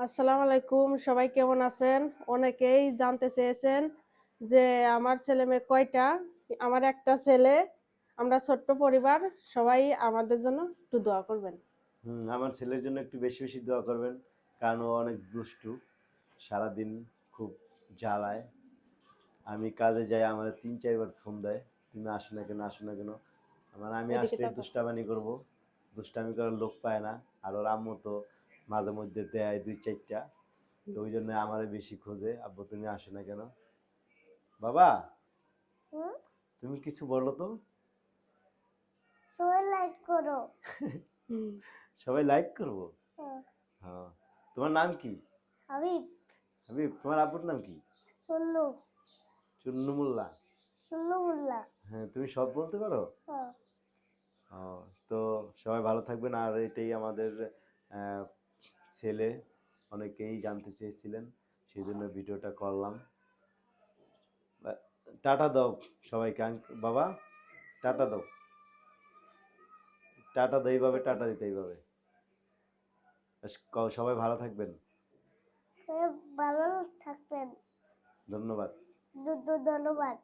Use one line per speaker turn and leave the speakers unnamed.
আসসালামু আলাইকুম সবাই কেমন আছেন? অনেকেই জানতে চেয়েছেন যে আমার ছেলে মেয়ে কয়টা? আমার একটা ছেলে আমরা ছোট্ট পরিবার সবাই আমাদের জন্য একটু দোয়া করবেন।
হুম আমার ছেলের জন্য একটু বেশি বেশি দোয়া করবেন কারণ ও অনেক দুষ্টু সারাদিন খুব জ্বালায়। আমি কাজে যাই আমার তিন চারবার ফোন দেয় তুমি আসো না কেন আসো না কেন? আমার আমি আসলে
তাকাও।
দুষ্টামানি করব দুষ্টামি করার লোক পায় না আর ওর আম্মু তো মাঝে মধ্যে দেয় দুই চারটা। তো ওই জন্য আমারে বেশি খোঁজে। আব্বু তুমি আসো না কেন? বাবা!
হুম?
তুমি কিছু বলো তো।
সবাই লাইক করো।
সবাই লাইক করব?
হ্যাঁ।
হ্যাঁ। তোমার নাম কি?
হাবিব।
হাবিব তোমার আব্বুর নাম কি?
শুনলু
চুন্নু মোল্লা।
শুনলু মোল্লা।
হ্যাঁ তুমি সব বলতে পারো?
হ্যাঁ।
তো সবাই ভালো থাকবেন। আর এটাই আমাদের ছেলে অনেকেই জানতে চেয়েছিলেন সেই জন্য ভিডিওটা করলাম। টাটা দাও সবাইকে বাবা টাটা দাও। টাটা দাও এইভাবে টাটা দিতে এইভাবে। সবাই ভালো থাকবেন।
সবাই ভালো থাকবেন।
ধন্যবাদ।
ধন্যবাদ।